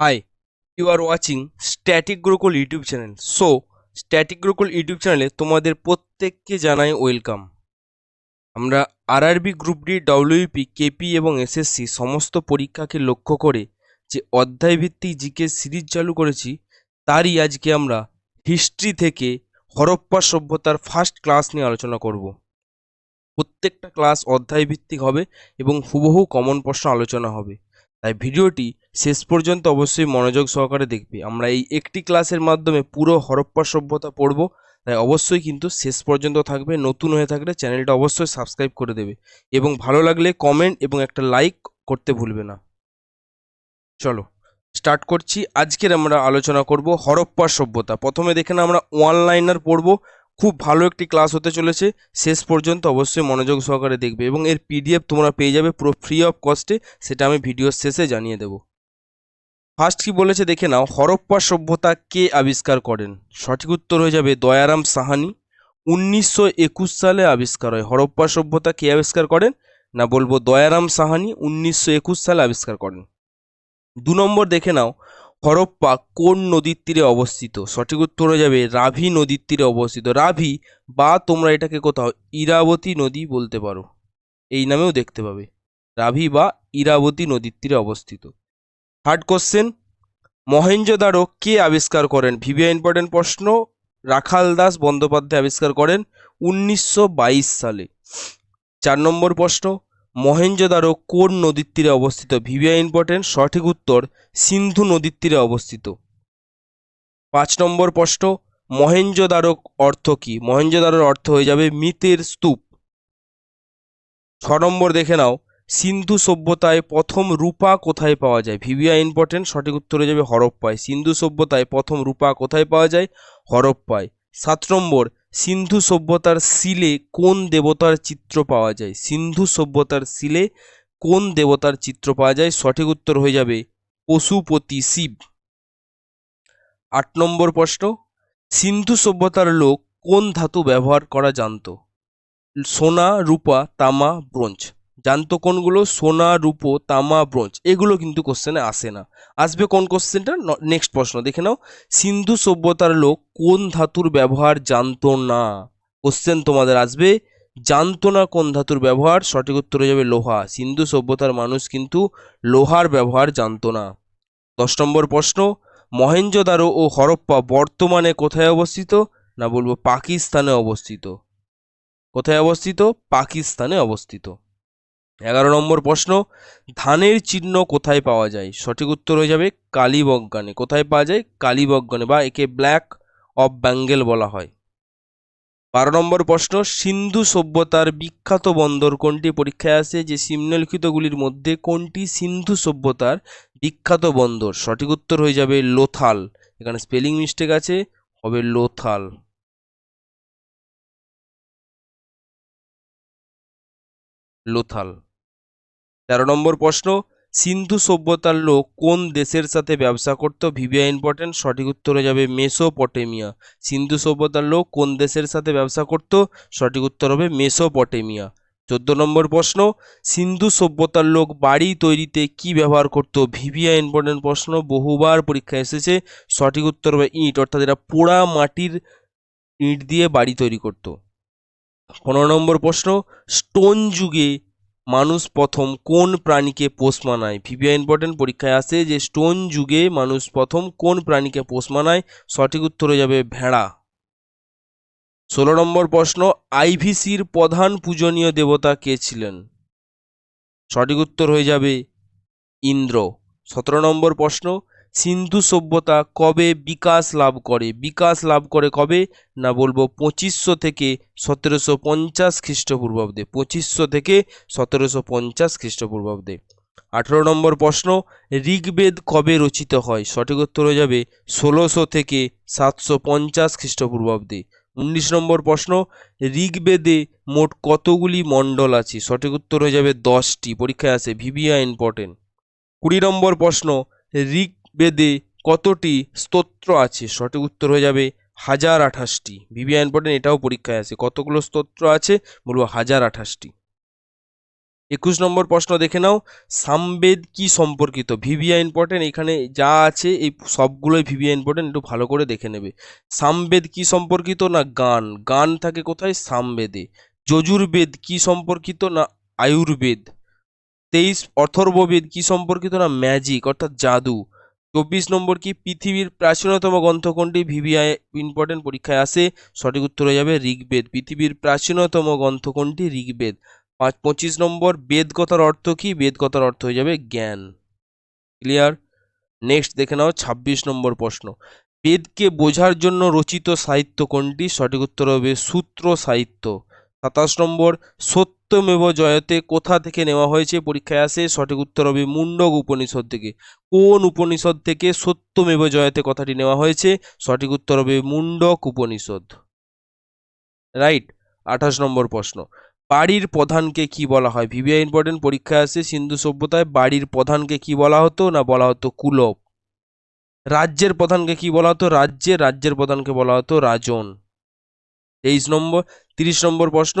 Hi, you are watching Static Gurukul YouTube channel so static Gurukul YouTube চ্যানেলে তোমাদের প্রত্যেককে জানাই ওয়েলকাম আমরা RRB group D WP KP এবং এসএসসি সমস্ত পরীক্ষাকে লক্ষ্য করে যে অধ্যায়ভিত্তিক জিকে সিরিজ চালু করেছি তারই আজকে আমরা হিস্ট্রি থেকে হরপ্পা সভ্যতার ফার্স্ট ক্লাস নিয়ে আলোচনা করব। প্রত্যেকটা ক্লাস অধ্যায়ভিত্তিক হবে এবং হুবহু কমন প্রশ্ন আলোচনা হবে। তাই ভিডিওটি শেষ পর্যন্ত অবশ্যই মনোযোগ সহকারে দেখবে। আমরা এই একটি ক্লাসের মাধ্যমে পুরো হরপ্পা সভ্যতা পড়ব, তাই অবশ্যই কিন্তু শেষ পর্যন্ত থাকবে, নতুন হয়ে থাকলে চ্যানেলটা অবশ্যই সাবস্ক্রাইব করে দেবে এবং ভালো লাগলে কমেন্ট এবং একটা লাইক করতে ভুলবে না। চলো, স্টার্ট করছি। আজকের আমরা আলোচনা করব হরপ্পা সভ্যতা। প্রথমে দেখে না আমরা ওয়ান লাইনার পড়ব। খুব ভালো একটি ক্লাস হতে চলেছে। শেষ পর্যন্ত অবশ্যই মনোযোগ সহকারে দেখবে এবং এর পিডিএফ তোমরা পেয়ে যাবে পুরো ফ্রি অফ কস্টে সেটা আমি ভিডিওর শেষে জানিয়ে দেব। ফার্স্ট কি বলেছে দেখে নাও, হরপ্পা সভ্যতা কে আবিষ্কার করেন? সঠিক উত্তর হয়ে যাবে দয়ারাম সাহানি। উনিশশো একুশ সালে আবিষ্কার হয়। হরপ্পা সভ্যতা কে আবিষ্কার করেন? না বলব দয়ারাম সাহানি, উনিশশো একুশ সালে আবিষ্কার করেন। দু নম্বর দেখে নাও হরপ্পা কোন নদীর তীরে অবস্থিত? সঠিক উত্তর হয়ে যাবে রাভি নদীর তীরে অবস্থিত। রাভি বা তোমরা এটাকে কোথাও ইরাবতী নদী বলতে পারো। এই নামেও দেখতে পাবে। রাভি বা ইরাবতী নদীর তীরে অবস্থিত। থার্ড কোশ্চেন মহেঞ্জোদারো কে আবিষ্কার করেন? ভিভিয়া ইম্পর্টেন্ট প্রশ্ন। রাখাল দাস বন্দ্যোপাধ্যায় আবিষ্কার করেন উনিশশো বাইশ সালে। চার নম্বর প্রশ্ন মহেঞ্জোদারো কোন নদীর তীরে অবস্থিত? ভিভিয়া ইম্পর্টেন্ট, সঠিক উত্তর, সিন্ধু নদীর তীরে অবস্থিত। পাঁচ নম্বর প্রশ্ন মহেঞ্জোদারো অর্থ কি? মহেঞ্জোদারোর অর্থ হয়ে যাবে মৃতের স্তূপ। ছ নম্বর দেখে নাও, সিন্ধু সভ্যতায় প্রথম রূপা কোথায় পাওয়া যায়? ভিভিয়া ইম্পর্টেন্ট, সঠিক উত্তর হয়ে যাবে হরপ্পায়। সিন্ধু সভ্যতায় প্রথম রূপা কোথায় পাওয়া যায়? হরপ্পায়। সাত নম্বর সিন্ধু সভ্যতার শিলে কোন দেবতার চিত্র পাওয়া যায়? সিন্ধু সভ্যতার শিলে কোন দেবতার চিত্র পাওয়া যায়? সঠিক উত্তর হয়ে যাবে পশুপতি শিব। আট নম্বর প্রশ্ন, সিন্ধু সভ্যতার লোক কোন ধাতু ব্যবহার করা জানতো? সোনা, রূপা, তামা, ব্রোঞ্জ। জানতো কোনগুলো? সোনা, রূপো, তামা, ব্রোঞ্জ। এগুলো কিন্তু কোশ্চেনে আসে না। আসবে কোন কোশ্চেনটা নেক্সট প্রশ্ন। দেখে নাও। সিন্ধু সভ্যতার লোক কোন ধাতুর ব্যবহার জানতো না? কোশ্চেন তোমাদের আসবে, জানতো না কোন ধাতুর ব্যবহার? সঠিক উত্তর হয়ে যাবে লোহা। সিন্ধু সভ্যতার মানুষ কিন্তু লোহার ব্যবহার জানতো না। দশ নম্বর প্রশ্ন মহেঞ্জোদারো ও হরপ্পা বর্তমানে কোথায় অবস্থিত? না বলব পাকিস্তানে অবস্থিত। কোথায় অবস্থিত? পাকিস্তানে অবস্থিত। এগারো নম্বর প্রশ্ন, ধানের চিহ্ন কোথায় পাওয়া যায়? সঠিক উত্তর হয়ে যাবে কালীবজ্ঞানে কোথায় পাওয়া যায়? কালীবজ্ঞানে বা একে ব্ল্যাক অফ ব্যাঙ্গেল বলা হয়। বারো নম্বর প্রশ্ন, সিন্ধু সভ্যতার বিখ্যাত বন্দর কোনটি? পরীক্ষায় আসে যে নিম্নলিখিতগুলির মধ্যে কোনটি সিন্ধু সভ্যতার বিখ্যাত বন্দর? সঠিক উত্তর হয়ে যাবে লোথাল। এখানে স্পেলিং মিস্টেক আছে, হবে লোথাল। লোথাল। তেরো নম্বর প্রশ্ন, সিন্ধু সভ্যতার লোক কোন দেশের সাথে ব্যবসা করত? ভিভিয়া ইম্পর্টেন্ট, সঠিক উত্তর হয়ে যাবে মেসোপটেমিয়া। সিন্ধু সভ্যতার লোক কোন দেশের সাথে ব্যবসা করত? সঠিক উত্তর হবে মেসোপটেমিয়া। চোদ্দ নম্বর প্রশ্ন, সিন্ধু সভ্যতার লোক বাড়ি তৈরিতে কি ব্যবহার করত? ভিভিয়া ইম্পর্টেন্ট প্রশ্ন, বহুবার পরীক্ষায় এসেছে, সঠিক উত্তর হবে ইট, অর্থাৎ এরা পোড়া মাটির ইট দিয়ে বাড়ি তৈরি করত। পনেরো নম্বর প্রশ্ন, স্টোন যুগে মানুষ প্রথম কোন প্রাণীকে পোষ মানায়? ভিভিয়া ইম্পর্টেন্ট পরীক্ষায় আসে যে স্টোন যুগে মানুষ প্রথম কোন প্রাণীকে পোষ মানায়? সঠিক উত্তর হয়ে যাবে ভেড়া। ষোলো নম্বর প্রশ্ন, আইভিসির প্রধান পূজনীয় দেবতা কে ছিলেন? সঠিক উত্তর হয়ে যাবে ইন্দ্র। সতেরো নম্বর প্রশ্ন সিন্ধু সভ্যতা কবে বিকাশ লাভ করে? বিকাশ লাভ করে কবে? না বলব পঁচিশশো থেকে সতেরোশো পঞ্চাশ খ্রিস্টপূর্বাব্দে। পঁচিশশো থেকে সতেরোশো পঞ্চাশ খ্রিস্টপূর্বাব্দে। আঠেরো নম্বর প্রশ্ন, ঋগ্বেদ কবে রচিত হয়? সঠিক উত্তর হয়ে যাবে ষোলোশো থেকে সাতশো পঞ্চাশ খ্রিস্টপূর্বাব্দে। উনিশ নম্বর প্রশ্ন, ঋগ্বেদে মোট কতগুলি মণ্ডল আছে? সঠিক উত্তর হয়ে যাবে দশটি। পরীক্ষায় আসে ভিভিয়া ইম্পর্টেন্ট। কুড়ি নম্বর প্রশ্ন ঋগ্বেদে কতটি স্তোত্র আছে? সঠিক উত্তর হয়ে যাবে হাজার আঠাশটি। ভিভিয়া ইম্পর্টেন্ট এটাও পরীক্ষায় আসে কতগুলো স্তোত্র আছে? বলব হাজার আঠাশটি। একুশ নম্বর প্রশ্ন দেখে নাও। সামবেদ কি সম্পর্কিত? ভিভিয়া ইম্পর্টেন্ট এখানে যা আছে, এই সবগুলোই ভিভিয়া ইম্পর্টেন্ট একটু ভালো করে দেখে নেবে। সামবেদ কি সম্পর্কিত না গান? গান থাকে কোথায়? সামবেদে। যজুর্বেদ কি সম্পর্কিত না আয়ুর্বেদ? তেইশ অথর্ববেদ কি সম্পর্কিত না ম্যাজিক, অর্থাৎ জাদু? চব্বিশ নম্বর কি? পৃথিবীর প্রাচীনতম গ্রন্থ কোনটি ভিভিআই ইম্পর্টেন্ট পরীক্ষায় আসে। সঠিক উত্তর হয়ে যাবে ঋগ্বেদ। পৃথিবীর প্রাচীনতম গ্রন্থ কোনটি ঋগ্বেদ। পাঁচ, পঁচিশ নম্বর, বেদ কথার অর্থ কি? বেদ কথার অর্থ হয়ে যাবে জ্ঞান। ক্লিয়ার? নেক্সট দেখে নাও ছাব্বিশ নম্বর প্রশ্ন। বেদকে বোঝার জন্য রচিত সাহিত্য কোনটি? সঠিক উত্তর হবে সূত্র সাহিত্য। সাতাশ নম্বর সত্যমেব জয়তে কোথা থেকে নেওয়া হয়েছে পরীক্ষায় আসে সঠিক উত্তর হবে মুন্ডক উপনিষদ থেকে। কোন উপনিষদ থেকে সত্যমেব জয়তে কথাটি নেওয়া হয়েছে? সঠিক উত্তর হবে মুন্ডক উপনিষদ। রাইট, আঠাশ নম্বর প্রশ্ন। বাড়ির প্রধানকে কি বলা হয়? ভিভিআই ইম্পর্টেন্ট, পরীক্ষায় আসে সিন্ধু সভ্যতায় বাড়ির প্রধানকে কি বলা হতো না বলা হতো কুলব রাজ্যের প্রধানকে কি বলা হতো? রাজ্যে, রাজ্যের প্রধানকে বলা হতো রাজন। তেইশ নম্বর, তিরিশ নম্বর প্রশ্ন।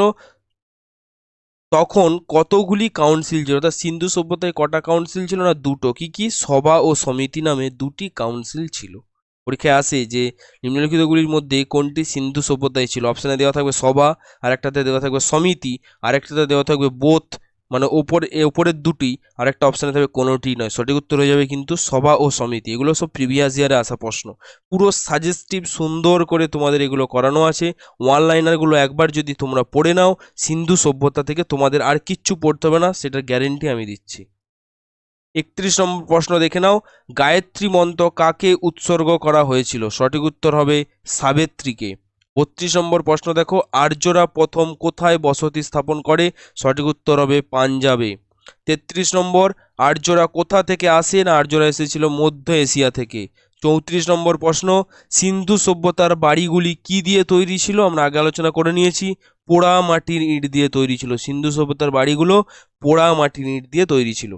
তখন কতগুলি কাউন্সিল ছিল? অর্থাৎ সিন্ধু সভ্যতায় কটা কাউন্সিল ছিল না? দুটো। কি কি? সভা ও সমিতি নামে দুটি কাউন্সিল ছিল। পরীক্ষায় আসে যে নিম্নলিখিতগুলির মধ্যে কোনটি সিন্ধু সভ্যতায় ছিল? অপশানে দেওয়া থাকবে সভা আর একটাতে দেওয়া থাকবে সমিতি, আরেকটাতে দেওয়া থাকবে বোথ মানে ওপর এ ওপরের দুটি আর একটা অপশানে থাকবে কোনোটি নয়। সঠিক উত্তর হয়ে যাবে কিন্তু সভা ও সমিতি। এগুলো সব প্রিভিয়াস ইয়ারে আসা প্রশ্ন। পুরো সাজেস্টিভ সুন্দর করে তোমাদের এগুলো করানো আছে। ওয়ান লাইনারগুলো একবার যদি তোমরা পড়ে নাও, সিন্ধু সভ্যতা থেকে তোমাদের আর কিচ্ছু পড়তে হবে না, সেটার গ্যারেন্টি আমি দিচ্ছি। একত্রিশ নম্বর প্রশ্ন দেখে নাও। গায়ত্রী মন্ত্র কাকে উৎসর্গ করা হয়েছিল? সঠিক উত্তর হবে সাবেত্রীকে। বত্রিশ নম্বর প্রশ্ন দেখো, আর্যরা প্রথম কোথায় বসতি স্থাপন করে? সঠিক উত্তর হবে পাঞ্জাবে। তেত্রিশ নম্বর, আর্যরা কোথা থেকে আসে না আর্যরা এসেছিল মধ্য এশিয়া থেকে? চৌত্রিশ নম্বর প্রশ্ন, সিন্ধু সভ্যতার বাড়িগুলি কি দিয়ে তৈরি ছিল? আমরা আগে আলোচনা করে নিয়েছি। পোড়া মাটির ইট দিয়ে তৈরি ছিল। সিন্ধু সভ্যতার বাড়িগুলো পোড়া মাটির ইট দিয়ে তৈরি ছিল।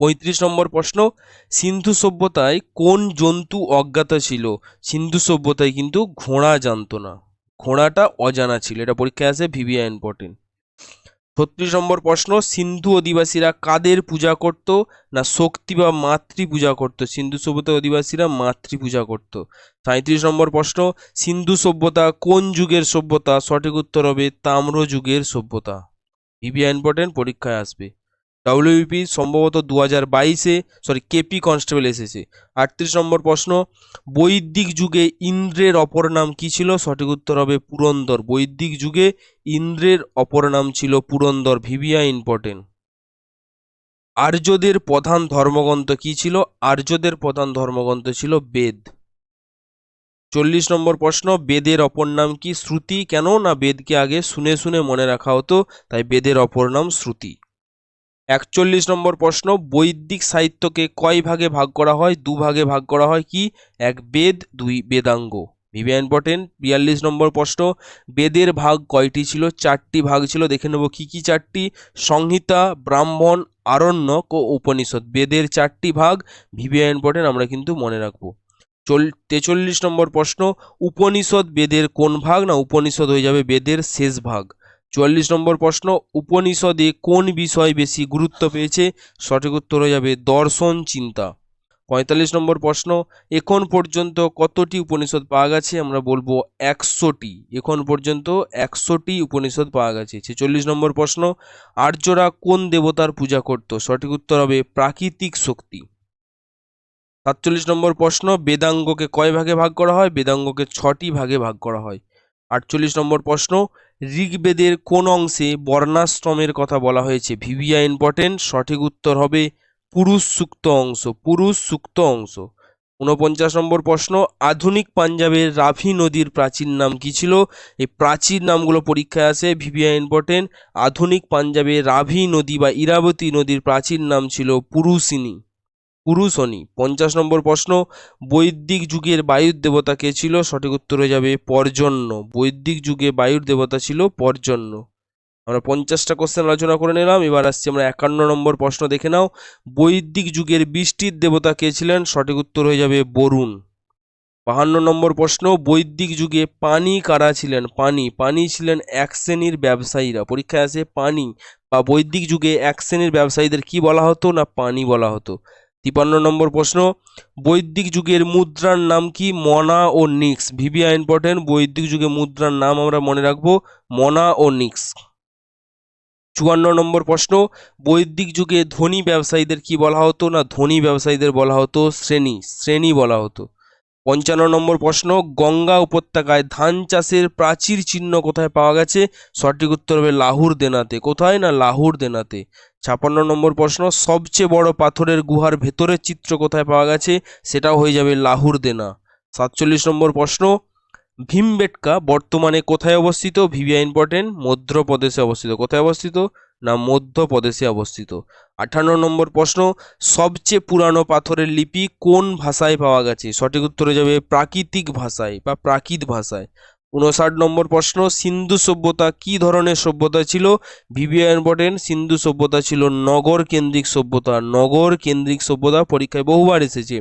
পঁয়ত্রিশ নম্বর প্রশ্ন, সিন্ধু সভ্যতায় কোন জন্তু অজ্ঞাত ছিল? সিন্ধু সভ্যতায় কিন্তু ঘোড়া জানতো না। ঘোড়াটা অজানা ছিল। এটা পরীক্ষায় আসে ভিভিআই ইম্পর্টেন্ট। ছত্রিশ নম্বর প্রশ্ন, সিন্ধু অধিবাসীরা কাদের পূজা করত না শক্তি বা মাতৃ পূজা করত? সিন্ধু সভ্যতার অধিবাসীরা মাতৃ পূজা করত। সাঁত্রিশ নম্বর প্রশ্ন, সিন্ধু সভ্যতা কোন যুগের সভ্যতা? সঠিক উত্তর হবে তাম্র যুগের সভ্যতা। ভিভিআই ইম্পর্টেন্ট পরীক্ষায় আসবে। ডাব্লিউপি সম্ভবত দু হাজার বাইশে সরি কেপি কনস্টেবল এসেছে আটত্রিশ নম্বর প্রশ্ন, বৈদিক যুগে ইন্দ্রের অপর নাম কি ছিল? সঠিক উত্তর হবে পুরন্দর। বৈদিক যুগে ইন্দ্রের অপর নাম ছিল পুরন্দর, ভিভিয়া ইম্পর্টেন্ট। আর্যদের প্রধান ধর্মগ্রন্থ কি ছিল? আর্যদের প্রধান ধর্মগ্রন্থ ছিল বেদ। চল্লিশ নম্বর প্রশ্ন, বেদের অপর নাম কি শ্রুতি? কেন? না, বেদকে আগে শুনে শুনে মনে রাখা হতো, তাই বেদের অপর নাম শ্রুতি। একচল্লিশ নম্বর প্রশ্ন, বৈদিক সাহিত্যকে কয় ভাগে ভাগ করা হয়? দু ভাগে ভাগ করা হয় কি? এক বেদ, দুই বেদাঙ্গ। ভিভি ইম্পর্টেন্ট, বিয়াল্লিশ নম্বর প্রশ্ন, বেদের ভাগ কয়টি ছিল? চারটি ভাগ ছিল। দেখে নেব কি কি চারটি। সংহিতা, ব্রাহ্মণ, আরণ্যক ও উপনিষদ। বেদের চারটি ভাগ ভিভি ইম্পর্টেন্ট, আমরা কিন্তু মনে রাখব। চল, তেচল্লিশ নম্বর প্রশ্ন, উপনিষদ বেদের কোন ভাগ না উপনিষদ হয়ে যাবে বেদের শেষ ভাগ? চুয়াল্লিশ নম্বর প্রশ্ন, উপনিষদে কোন বিষয় বেশি গুরুত্ব পেয়েছে? সঠিক উত্তর হয়ে যাবে দর্শন চিন্তা। পঁয়তাল্লিশ নম্বর প্রশ্ন, এখন পর্যন্ত কতটি উপনিষদ পাওয়া গেছে? আমরা বলব একশোটি। এখন পর্যন্ত একশোটি উপনিষদ পাওয়া গেছে। ছেচল্লিশ নম্বর প্রশ্ন, আর্যরা কোন দেবতার পূজা করত? সঠিক উত্তর হবে প্রাকৃতিক শক্তি। সাতচল্লিশ নম্বর প্রশ্ন, বেদাঙ্গকে কয় ভাগে ভাগ করা হয়? বেদাঙ্গকে ছটি ভাগে ভাগ করা হয়। আটচল্লিশ নম্বর প্রশ্ন ঋগ্বেদের কোন অংশে বর্ণাশ্রমের কথা বলা হয়েছে? ভিভিয়া ইম্পর্টেন্ট, সঠিক উত্তর হবে পুরুষ সুক্ত অংশ, পুরুষ সুক্ত অংশ। ঊনপঞ্চাশ নম্বর প্রশ্ন, আধুনিক পাঞ্জাবের রাভি নদীর প্রাচীন নাম কি ছিল? এই প্রাচীন নামগুলো পরীক্ষায় আসে, ভিভিয়া ইম্পর্টেন্ট, আধুনিক পাঞ্জাবের রাভি নদী বা ইরাবতী নদীর প্রাচীন নাম ছিল পুরুষিনী। পুরুষনী পঞ্চাশ নম্বর প্রশ্ন, বৈদিক যুগের বায়ুর দেবতা কে ছিল? সঠিক উত্তর হয়ে যাবে পর্জন্য। বৈদিক যুগে বায়ুর দেবতা ছিল পর্জন্য। আমরা পঞ্চাশটা কোশ্চেন আলোচনা করে নিলাম। এবার আসছি আমরা একান্ন নম্বর প্রশ্ন, দেখে নাও। বৈদিক যুগের বৃষ্টির দেবতা কে ছিলেন? সঠিক উত্তর হয়ে যাবে বরুণ। বাহান্ন নম্বর প্রশ্ন, বৈদিক যুগে পানি কারা ছিলেন? পানি। পানি ছিলেন এক শ্রেণির ব্যবসায়ীরা। পরীক্ষায় আসে পানি। বা বৈদিক যুগে এক শ্রেণির ব্যবসায়ীদের কি বলা হতো না পানি বলা হতো? তিপান্ন নম্বর প্রশ্ন, বৈদিক যুগের মুদ্রার নাম কি? মনা ও নিক্স। ভিভিয়া ইম্পর্টেন্ট, বৈদিক যুগে মুদ্রার নাম আমরা মনে রাখব মনা ও নিক্স। চুয়ান্ন নম্বর প্রশ্ন, বৈদিক যুগে ধনী ব্যবসায়ীদের কি বলা হতো না ধনী ব্যবসায়ীদের বলা হতো শ্রেণি? শ্রেণি বলা হতো। পঞ্চান্ন নম্বর প্রশ্ন, গঙ্গা উপত্যকায় ধান চাষের প্রাচীর চিহ্ন কোথায় পাওয়া গেছে? সঠিক উত্তর হবে লাহুর দেনাতে। কোথায় না লাহুর দেনাতে? ছাপান্ন নম্বর প্রশ্ন, সবচেয়ে বড় পাথরের গুহার ভেতরের চিত্র কোথায় পাওয়া গেছে? সেটাও হয়ে যাবে লাহুর দেনা। সাতচল্লিশ নম্বর প্রশ্ন, ভীমবেটকা বর্তমানে কোথায় অবস্থিত? ভিভিয়া ইম্পর্টেন্ট, মধ্যপ্রদেশে অবস্থিত। কোথায় অবস্থিত? না মধ্যপ্রদেশে অবস্থিত। আঠান্ন নম্বর প্রশ্ন, সবচেয়ে পুরানো পাথরের লিপি কোন ভাষায় পাওয়া গেছে? সঠিক উত্তরে যাবে প্রাকৃতিক ভাষায় বা প্রাকৃত ভাষায়। উনষাট নম্বর প্রশ্ন, সিন্ধু সভ্যতা কি ধরনের সভ্যতা ছিল? ভিভিয়া ইম্পর্টেন্ট সিন্ধু সভ্যতা ছিল নগর কেন্দ্রিক সভ্যতা। নগর কেন্দ্রিক সভ্যতা পরীক্ষায় বহুবার এসেছে।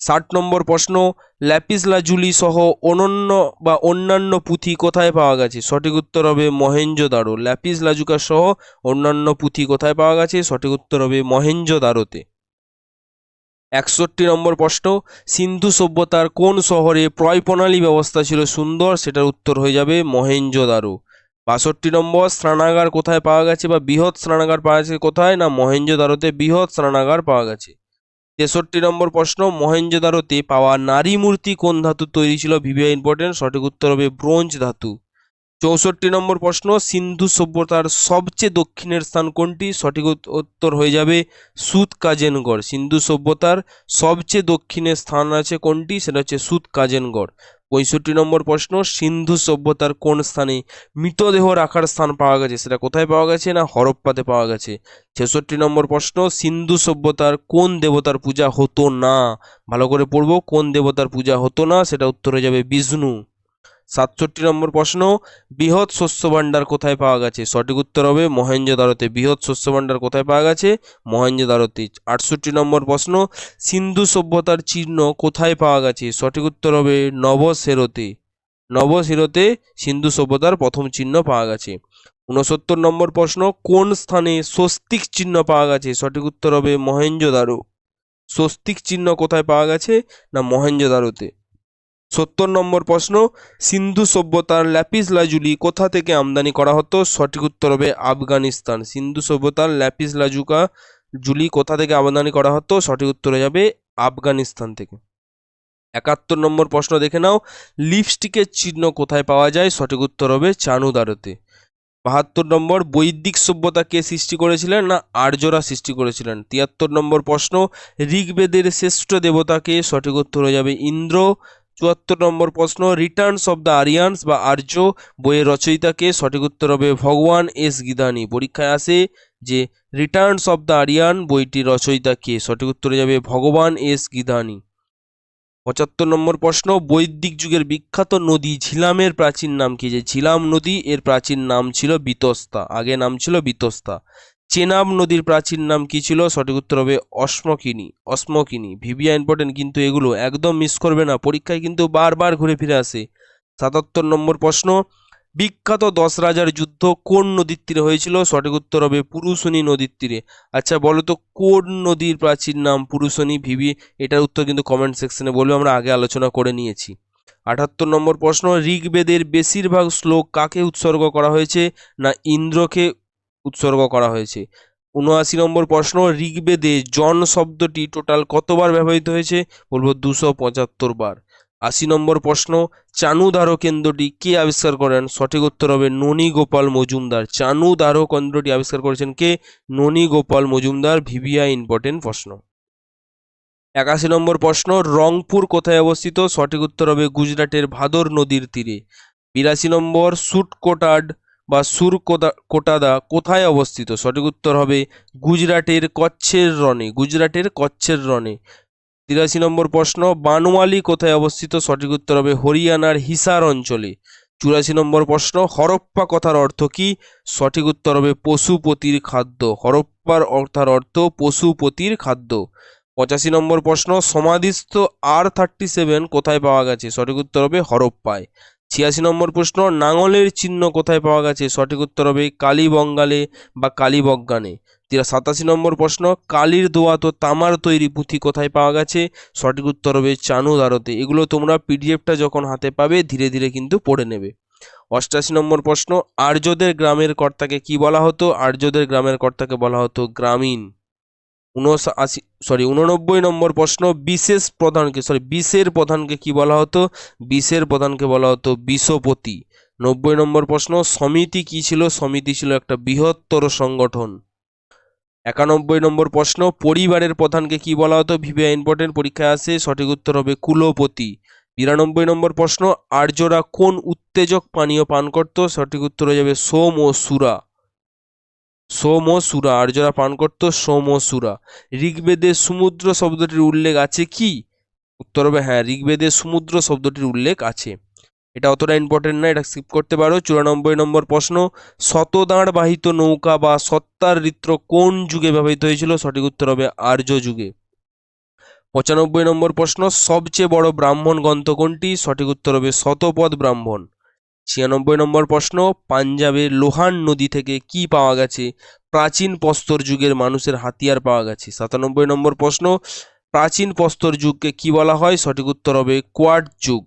ষাট নম্বর প্রশ্ন, ল্যাপিস লাজুলি সহ অনন্য বা অন্যান্য পুঁথি কোথায় পাওয়া গেছে? সঠিক উত্তর হবে মহেঞ্জোদারো ল্যাপিস লাজুকা সহ অন্যান্য পুঁথি কোথায় পাওয়া গেছে? সঠিক উত্তর হবে মহেঞ্জোদারোতে একষট্টি নম্বর প্রশ্ন, সিন্ধু সভ্যতার কোন শহরে প্রয় প্রণালী ব্যবস্থা ছিল সুন্দর? সেটার উত্তর হয়ে যাবে মহেঞ্জোদারো বাষট্টি নম্বর, স্নানাগার কোথায় পাওয়া গেছে বা বৃহৎ স্নানাগার পাওয়া গেছে কোথায়? না মহেঞ্জোদারোতে বৃহৎ স্নানাগার পাওয়া গেছে। তেষট্টি নম্বর প্রশ্ন মহেঞ্জোদারোতে পাওয়া নারী মূর্তি কোন ধাতু তৈরি ছিল? ভিভিয়া ইম্পর্টেন্ট সঠিক উত্তর হবে ব্রোঞ্জ ধাতু। চৌষট্টি নম্বর প্রশ্ন, সিন্ধু সভ্যতার সবচেয়ে দক্ষিণের স্থান কোনটি? সঠিক উত্তর হয়ে যাবে সুত কাজেনগড় সিন্ধু সভ্যতার সবচেয়ে দক্ষিণের স্থান আছে কোনটি? সেটা হচ্ছে সুত কাজেনগড় পঁয়ষট্টি নম্বর প্রশ্ন, সিন্ধু সভ্যতার কোন স্থানে মৃতদেহ রাখার স্থান পাওয়া গেছে? সেটা কোথায় পাওয়া গেছে না হরপ্পাতে পাওয়া গেছে? ছেষট্টি নম্বর প্রশ্ন, সিন্ধু সভ্যতার কোন দেবতার পূজা হতো না? ভালো করে পড়ব, কোন দেবতার পূজা হতো না? সেটা উত্তরে যাবে বিষ্ণু। সাতষট্টি নম্বর প্রশ্ন, বৃহৎ শস্য ভাণ্ডার কোথায় পাওয়া গেছে? সঠিক উত্তর হবে মহেঞ্জোদারোতে বৃহৎ শস্য ভাণ্ডার কোথায় পাওয়া গেছে? মহেঞ্জোদারোতে আটষট্টি নম্বর প্রশ্ন, সিন্ধু সভ্যতার চিহ্ন কোথায় পাওয়া গেছে? সঠিক উত্তর হবে নবসেরোতে। নবসেরোতে সিন্ধু সভ্যতার প্রথম চিহ্ন পাওয়া গেছে। উনসত্তর নম্বর প্রশ্ন, কোন স্থানে স্বস্তিক চিহ্ন পাওয়া গেছে? সঠিক উত্তর হবে মহেঞ্জোদারো স্বস্তিক চিহ্ন কোথায় পাওয়া গেছে? না মহেঞ্জোদারোতে সত্তর নম্বর প্রশ্ন, সিন্ধু সভ্যতার ল্যাপিস লাজুলি কোথা থেকে আমদানি করা হতো? সঠিক উত্তর হবে আফগানিস্তান। সিন্ধু সভ্যতার ল্যাপিস লাজুকা জুলি কোথা থেকে আমদানি করা হতো? সঠিক উত্তর হয়ে যাবে আফগানিস্তান থেকে। একাত্তর নম্বর প্রশ্ন দেখে নাও, লিপস্টিকের চিহ্ন কোথায় পাওয়া যায়? সঠিক উত্তর হবে চানুদারোতে। বাহাত্তর নম্বর, বৈদিক সভ্যতা কে সৃষ্টি করেছিলেন না আর্যরা সৃষ্টি করেছিলেন? তিয়াত্তর নম্বর প্রশ্ন, ঋগ্বেদের শ্রেষ্ঠ দেবতাকে সঠিক উত্তর হয়ে যাবে ইন্দ্র। চুয়াত্তর নম্বর প্রশ্ন রিটার্নস অফ দ্য আরিয়ানস বা আর্য বইয়ের রচয়িতাকে সঠিক উত্তর হবে ভগবান এস গিদানি। পরীক্ষায় আসে যে রিটার্নস অফ দ্য আরিয়ান বইটির রচয়িতা কে সঠিক উত্তরে যাবে ভগবান এস গিদানি। পঁচাত্তর নম্বর প্রশ্ন, বৈদিক যুগের বিখ্যাত নদী ঝিলামের প্রাচীন নাম কি? যে ঝিলাম নদী, এর প্রাচীন নাম ছিল বিতস্তা আগে নাম ছিল বিতস্তা। চেনাব নদীর প্রাচীন নাম কি ছিল? সঠিক উত্তর হবে অশ্মকিনী অশ্মকিনী। ভিভিয়া ইম্পর্টেন্ট কিন্তু এগুলো একদম মিস করবে না। পরীক্ষায় কিন্তু বারবার ঘুরে ফিরে আসে। সাতাত্তর নম্বর প্রশ্ন, বিখ্যাত দশ রাজার যুদ্ধ কোন নদীর তীরে হয়েছিল? সঠিক উত্তর হবে পুরুষনী নদীর তীরে। আচ্ছা বলো তো কোন নদীর প্রাচীন নাম পুরুষনী? ভিভি, এটার উত্তর কিন্তু কমেন্ট সেকশনে বলবে, আমরা আগে আলোচনা করে নিয়েছি। আটাত্তর নম্বর প্রশ্ন, ঋগ্বেদের বেশিরভাগ শ্লোক কাকে উৎসর্গ করা হয়েছে? না ইন্দ্রকে উৎসর্গ করা হয়েছে। উনআশি নম্বর প্রশ্ন, ঋগ্বেদে জন শব্দটি টোটাল কতবার ব্যবহৃত হয়েছে? বলব দুশো পঁচাত্তর বার। আশি নম্বর প্রশ্ন চানু চানুদারো কেন্দ্রটি কে আবিষ্কার করেন? সঠিক উত্তর হবে ননী গোপাল মজুমদার। চানু চানুদারো কেন্দ্রটি আবিষ্কার করেছেন কে? ননী গোপাল মজুমদার ভিভিয়া ইম্পর্টেন্ট প্রশ্ন। একাশি নম্বর প্রশ্ন, রংপুর কোথায় অবস্থিত? সঠিক উত্তর হবে গুজরাটের ভাদর নদীর তীরে। বিরাশি নম্বর, সুটকোটাড বা সুরকোদা কোটাদা কোথায় অবস্থিত? সঠিক উত্তর হবে গুজরাটের কচ্ছের রণে গুজরাটের কচ্ছের রণে তিরাশি নম্বর প্রশ্ন বানওয়ালি কোথায় অবস্থিত? সঠিক উত্তর হবে হরিয়ানার হিসার অঞ্চলে। চুরাশি নম্বর প্রশ্ন, হরপ্পা কথার অর্থ কি? সঠিক উত্তর হবে পশুপতির খাদ্য। হরপ্পার অর্থার অর্থ পশুপতির খাদ্য। পঁচাশি নম্বর প্রশ্ন, সমাধিস্থ আর থার্টি সেভেন কোথায় পাওয়া গেছে? সঠিক উত্তর হবে হরপ্পায়। ছিয়াশি নম্বর প্রশ্ন, নাঙলের চিহ্ন কোথায় পাওয়া গেছে? সঠিক উত্তর হবে কালীবঙ্গালে বা কালীবজ্ঞানে তিরা সাতাশি নম্বর প্রশ্ন, কালির ও তামার তৈরি পুঁথি কোথায় পাওয়া গেছে? সঠিক উত্তর হবে চানুদারতে এগুলো তোমরা পিডিএফটা যখন হাতে পাবে, ধীরে ধীরে কিন্তু পড়ে নেবে। অষ্টাশি নম্বর প্রশ্ন, আর্যদের গ্রামের কর্তাকে কি বলা হতো? আর্যদের গ্রামের কর্তাকে বলা হতো গ্রামীণ। উনআশি সরি উননব্বই নম্বর প্রশ্ন, বিশেষ প্রধানকে সরি বিশের প্রধানকে কি বলা হতো? বিশের প্রধানকে বলা হতো বিশ্বপতি নব্বই নম্বর প্রশ্ন, সমিতি কি ছিল? সমিতি ছিল একটা বৃহত্তর সংগঠন। একানব্বই নম্বর প্রশ্ন, পরিবারের প্রধানকে কি বলা হতো? ভিভিআই ইম্পর্টেন্ট, পরীক্ষায় আসে, সঠিক উত্তর হবে কুলপতি। বিরানব্বই নম্বর প্রশ্ন, আর্যরা কোন উত্তেজক পানীয় পান করত? সঠিক উত্তর হয়ে যাবে সোম ও সুরা। সোম ও সুরা, আর্যরা পান করত সোম ও সুরা। ঋগ্বেদে সমুদ্র শব্দটির উল্লেখ আছে কি? উত্তর হবে হ্যাঁ ঋগ্বেদে সমুদ্র শব্দটির উল্লেখ আছে। এটা অতটা ইম্পর্টেন্ট না, এটা স্কিপ করতে পারো। চুরানব্বই নম্বর প্রশ্ন, শতদাঁড় বাহিত নৌকা বা সত্তার রিত্র কোন যুগে ব্যবহৃত হয়েছিল? সঠিক উত্তর হবে আর্য যুগে। পঁচানব্বই নম্বর প্রশ্ন, সবচেয়ে বড় ব্রাহ্মণ গ্রন্থ কোনটি? সঠিক উত্তর হবে শতপথ ব্রাহ্মণ। ছিয়ানব্বই নম্বর প্রশ্ন, পাঞ্জাবের লোহান নদী থেকে কি পাওয়া গেছে? প্রাচীন প্রস্তর যুগের মানুষের হাতিয়ার পাওয়া গেছে। সাতানব্বই নম্বর প্রশ্ন, প্রাচীন প্রস্তর যুগকে কি বলা হয়? সঠিক উত্তর হবে কোয়াড যুগ।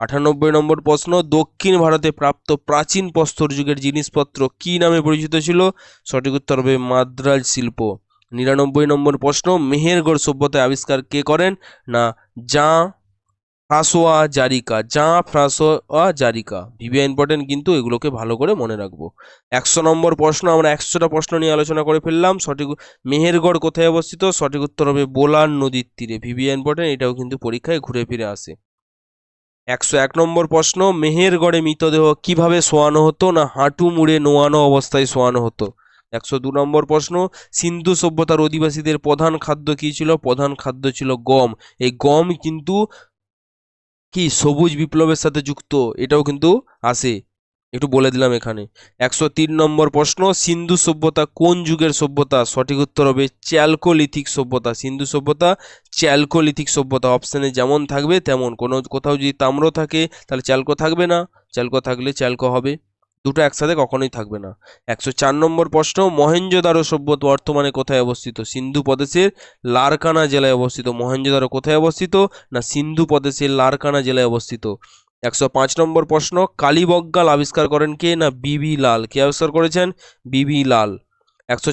আটানব্বই নম্বর প্রশ্ন, দক্ষিণ ভারতে প্রাপ্ত প্রাচীন প্রস্তর যুগের জিনিসপত্র কি নামে পরিচিত ছিল? সঠিক উত্তর হবে মাদ্রাজ শিল্প। নিরানব্বই নম্বর প্রশ্ন, মেহেরগড় সভ্যতায় আবিষ্কার কে করেন? না, জা ফ্রাসোয়া জারিকা জা ফ্রাসোয়া জারিকা। ভিভিয়া ইম্পর্টেন্ট কিন্তু এগুলোকে ভালো করে মনে রাখব। একশো নম্বর প্রশ্ন, আমরা একশোটা প্রশ্ন নিয়ে আলোচনা করে ফেললাম। সঠিক মেহেরগড় কোথায় অবস্থিত? সঠিক উত্তর হবে বোলার নদীর তীরে। ভিভিয়া ইম্পর্টেন্ট এটাও কিন্তু পরীক্ষায় ঘুরে ফিরে আসে। একশো এক নম্বর প্রশ্ন, মেহেরগড়ে মৃতদেহ কীভাবে শোয়ানো হতো না হাঁটু মুড়ে নোয়ানো অবস্থায় শোয়ানো হতো? একশো দু নম্বর প্রশ্ন, সিন্ধু সভ্যতার অধিবাসীদের প্রধান খাদ্য কি ছিল? প্রধান খাদ্য ছিল গম। এই গম কিন্তু কি সবুজ বিপ্লবের সাথে যুক্ত? এটাও কিন্তু আসে। একটু বলে দিলাম এখানে। একশো তিন নম্বর প্রশ্ন, সিন্ধু সভ্যতা কোন যুগের সভ্যতা? সঠিক উত্তর হবে চ্যালকোলিথিক সভ্যতা। সিন্ধু সভ্যতা, চ্যালকোলিথিক সভ্যতা। অপশানে যেমন থাকবে তেমন। কোনো কোথাও যদি তাম্র থাকে, তাহলে চ্যালকো থাকবে না। চ্যালকো থাকলে চ্যালকো হবে। দুটো একসাথে কখনোই থাকবে না। একশো চার নম্বর প্রশ্ন মহেঞ্জোদারো সভ্যতা বর্তমানে কোথায় অবস্থিত? সিন্ধু প্রদেশের লারকানা জেলায় অবস্থিত। মহেঞ্জোদারো কোথায় অবস্থিত না সিন্ধু প্রদেশের লারকানা জেলায় অবস্থিত? একশো পাঁচ নম্বর প্রশ্ন, কালীবজ্ঞাল আবিষ্কার করেন কে না বিবি লাল? কে আবিষ্কার করেছেন? বিবি লাল। একশো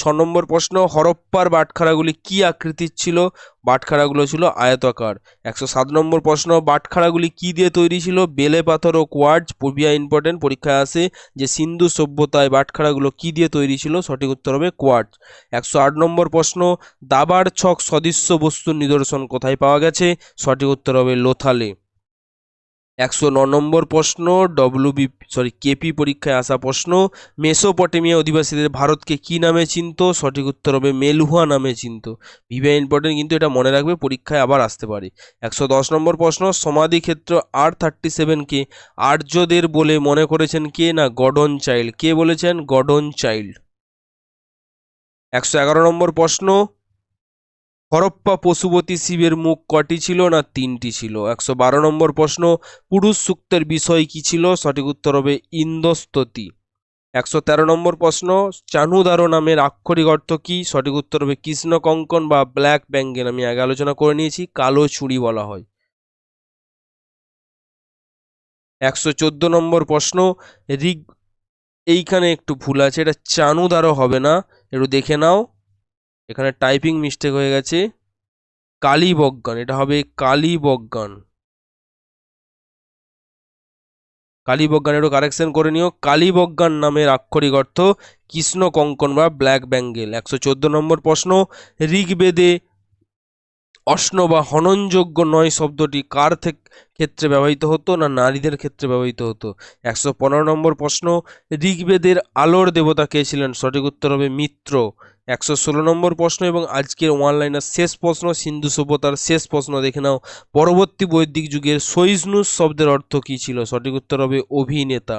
ছ নম্বর প্রশ্ন, হরপ্পার বাটখারাগুলি কি আকৃতির ছিল? বাটখারাগুলো ছিল আয়তাকার। একশো সাত নম্বর প্রশ্ন, বাটখারাগুলি কি দিয়ে তৈরি ছিল? বেলে পাথর ও কোয়ার্জ পূর্বিয়া ইম্পর্টেন্ট পরীক্ষায় আসে যে সিন্ধু সভ্যতায় বাটখারাগুলো কি দিয়ে তৈরি ছিল? সঠিক উত্তর হবে কোয়ার্জ। একশো আট নম্বর প্রশ্ন, দাবার ছক সদৃশ্য বস্তুর নিদর্শন কোথায় পাওয়া গেছে? সঠিক উত্তর হবে লোথালে। একশো ন নম্বর প্রশ্ন ডব্লিউবি সরি কেপি পরীক্ষায় আসা প্রশ্ন, মেসোপটেমিয়া অধিবাসীদের ভারতকে কি নামে চিনত? সঠিক উত্তর হবে মেলুহা নামে চিনত। ভিভিআই ইম্পর্টেন্ট, কিন্তু এটা মনে রাখবে, পরীক্ষায় আবার আসতে পারে। একশো দশ নম্বর প্রশ্ন, সমাধি ক্ষেত্র আর থার্টি সেভেনকে আর্যদের বলে মনে করেছেন কে না? Gordon Childe. কে বলেছেন? Gordon Childe. একশো এগারো নম্বর প্রশ্ন হরপ্পা পশুপতি শিবের মুখ কটি ছিল না তিনটি ছিল? একশো বারো নম্বর প্রশ্ন, পুরুষ সূক্তের বিষয় কি ছিল? সঠিক উত্তর হবে ইন্দস্ততি একশো তেরো নম্বর প্রশ্ন, চানুদারো নামের আক্ষরিক অর্থ কি? সঠিক উত্তর হবে কৃষ্ণ কঙ্কন বা ব্ল্যাক ব্যাঙ্গেল। আমি আগে আলোচনা করে নিয়েছি, কালো চুড়ি বলা হয়। একশো চোদ্দ নম্বর প্রশ্ন, ঋগ এইখানে একটু ভুল আছে, এটা চানুদারো হবে না, একটু দেখে নাও। এখানে টাইপিং মিস্টেক হয়ে গেছে। কালীবজ্ঞান, এটা হবে কালীবজ্ঞান। একটু কারেকশন করে নিও। কালীবজ্ঞান নামের আক্ষরিক অর্থ কৃষ্ণ কঙ্কন বা ব্ল্যাক ব্যাঙ্গেল একশো চোদ্দ নম্বর প্রশ্ন, ঋগ্বেদে অশ্ন বা হননযোগ্য নয় শব্দটি কার ক্ষেত্রে ব্যবহৃত হতো না নারীদের ক্ষেত্রে ব্যবহৃত হতো? একশো পনেরো নম্বর প্রশ্ন, ঋগ্বেদের আলোর দেবতা কে ছিলেন? সঠিক উত্তর হবে মিত্র। একশো ষোলো নম্বর প্রশ্ন এবং আজকের অনলাইনের শেষ প্রশ্ন, সিন্ধু সভ্যতার শেষ প্রশ্ন, দেখে নাও। পরবর্তী বৈদিক যুগের সৈজনুস শব্দের অর্থ কী ছিল? সঠিক উত্তর হবে অভিনেতা।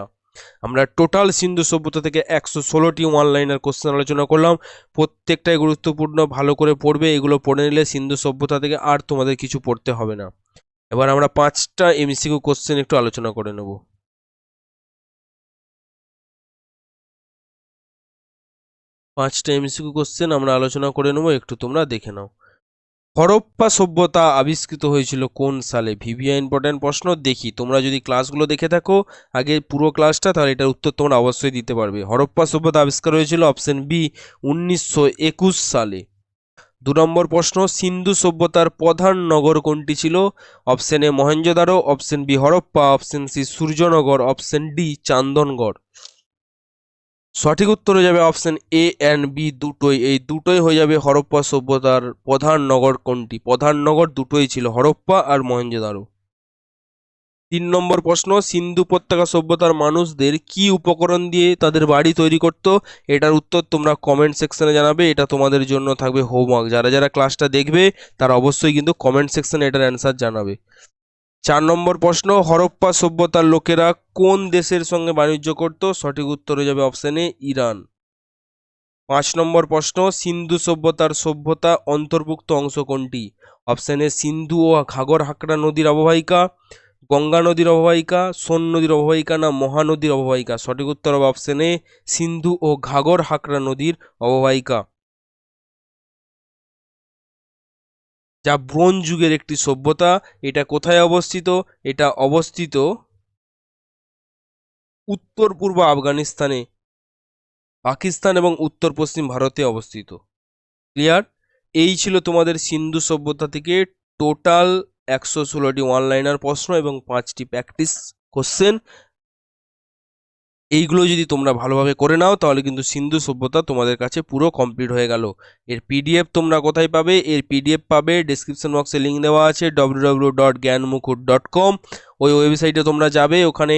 আমরা টোটাল সিন্ধু সভ্যতা থেকে একশো ষোলোটি অনলাইনের কোশ্চেন আলোচনা করলাম। প্রত্যেকটাই গুরুত্বপূর্ণ, ভালো করে পড়বে, এগুলো পড়ে নিলে সিন্ধু সভ্যতা থেকে আর তোমাদের কিছু পড়তে হবে না। এবার আমরা পাঁচটা এমসিকিউ কোশ্চেন একটু আলোচনা করে নেব। পাঁচটা এমসিকিউ কোশ্চেন আমরা আলোচনা করে নেব, একটু তোমরা দেখে নাও। হরপ্পা সভ্যতা আবিষ্কৃত হয়েছিল কোন সালে? ভিভিয়া ইম্পর্ট্যান্ট প্রশ্ন, দেখি। তোমরা যদি ক্লাসগুলো দেখে থাকো, আগে পুরো ক্লাসটা তাহলে এটার উত্তর তোমরা অবশ্যই দিতে পারবে। হরপ্পা সভ্যতা আবিষ্কার হয়েছিল অপশন বি উনিশশো একুশ সালে। দু নম্বর প্রশ্ন, সিন্ধু সভ্যতার প্রধান নগর কোনটি ছিল? Option A Mohenjodaro option B Harappa option C Suryanagar option D Chandangarh. সঠিক উত্তর হয়ে যাবে অপশন এ অ্যান্ড বি দুটোই। এই দুটোই হয়ে যাবে হরপ্পা সভ্যতার প্রধান নগর কোনটি? প্রধান নগর দুটোই ছিল, হরপ্পা আর মহেঞ্জোদারো তিন নম্বর প্রশ্ন, সিন্ধু উপত্যকা সভ্যতার মানুষদের কি উপকরণ দিয়ে তাদের বাড়ি তৈরি করত? এটার উত্তর তোমরা কমেন্ট সেকশনে জানাবে, এটা তোমাদের জন্য থাকবে হোমওয়ার্ক যারা যারা ক্লাসটা দেখবে, তারা অবশ্যই কিন্তু কমেন্ট সেকশনে এটার অ্যান্সার জানাবে। চার নম্বর প্রশ্ন, হরপ্পা সভ্যতার লোকেরা কোন দেশের সঙ্গে বাণিজ্য করত? সঠিক উত্তর হয়ে যাবে অপশন ইরান। পাঁচ নম্বর প্রশ্ন, সিন্ধু সভ্যতার সভ্যতা অন্তর্ভুক্ত অংশ কোনটি? অপশন সিন্ধু ও ঘাগর হাকড়া নদীর অববাহিকা, গঙ্গা নদীর অববাহিকা, সোন নদীর অববাহিকা না মহানদীর অববাহিকা? সঠিক উত্তর হবে অপশন সিন্ধু ও ঘাগর হাকড়া নদীর অববাহিকা। যা ব্রোঞ্জ যুগের একটি সভ্যতা, এটা কোথায় অবস্থিত? এটা অবস্থিত উত্তর পূর্ব আফগানিস্তানে। পাকিস্তান এবং উত্তর পশ্চিম ভারতে অবস্থিত। ক্লিয়ার? এই ছিল তোমাদের সিন্ধু সভ্যতা থেকে টোটাল একশো ষোলোটি অনলাইনার প্রশ্ন এবং পাঁচটি প্র্যাকটিস কোশ্চেন এইগুলো যদি তোমরা ভালোভাবে করে নাও, তাহলে কিন্তু সিন্ধু সভ্যতা তোমাদের কাছে পুরো কমপ্লিট হয়ে গেল। এর পিডিএফ তোমরা কোথায় পাবে? এর পিডিএফ পাবে ডিসক্রিপশন বক্সে লিঙ্ক দেওয়া আছে W dot Gyanmukut dot com ওই ওয়েবসাইটে তোমরা যাবে, ওখানে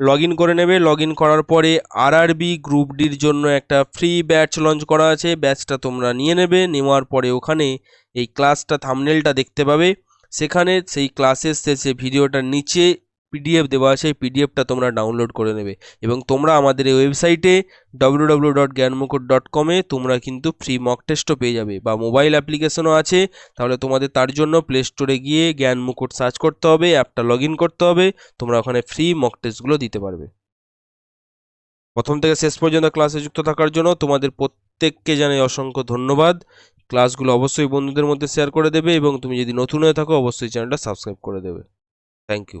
লগ ইন করে নেবে। লগ ইন করার পরে আরআরবি গ্রুপ ডির জন্য একটা ফ্রি ব্যাচ লঞ্চ করা আছে। ব্যাচটা তোমরা নিয়ে নেবে, নেওয়ার পরে ওখানে এই ক্লাসটা থামনেলটা দেখতে পাবে। সেখানে সেই ক্লাসের শেষে ভিডিওটার নিচে পিডিএফ দেওয়া আছে পিডিএফটা তোমরা ডাউনলোড করে নেবে। এবং তোমরা আমাদের এই ওয়েবসাইটে W W dot Gyanmukut dot কমে তোমরা কিন্তু ফ্রি মক টেস্টও পেয়ে যাবে। বা মোবাইল অ্যাপ্লিকেশনও আছে, তাহলে তোমাদের তার জন্য প্লে স্টোরে গিয়ে জ্ঞান মুকুট সার্চ করতে হবে অ্যাপটা লগ করতে হবে, তোমরা ওখানে ফ্রি মক টেস্টগুলো দিতে পারবে। প্রথম থেকে শেষ পর্যন্ত ক্লাসে যুক্ত থাকার জন্য তোমাদের প্রত্যেককে জানাই অসংখ্য ধন্যবাদ। ক্লাসগুলো অবশ্যই বন্ধুদের মধ্যে শেয়ার করে দেবে এবং তুমি যদি নতুন হয়ে থাকো, অবশ্যই চ্যানেলটা সাবস্ক্রাইব করে দেবে। Thank you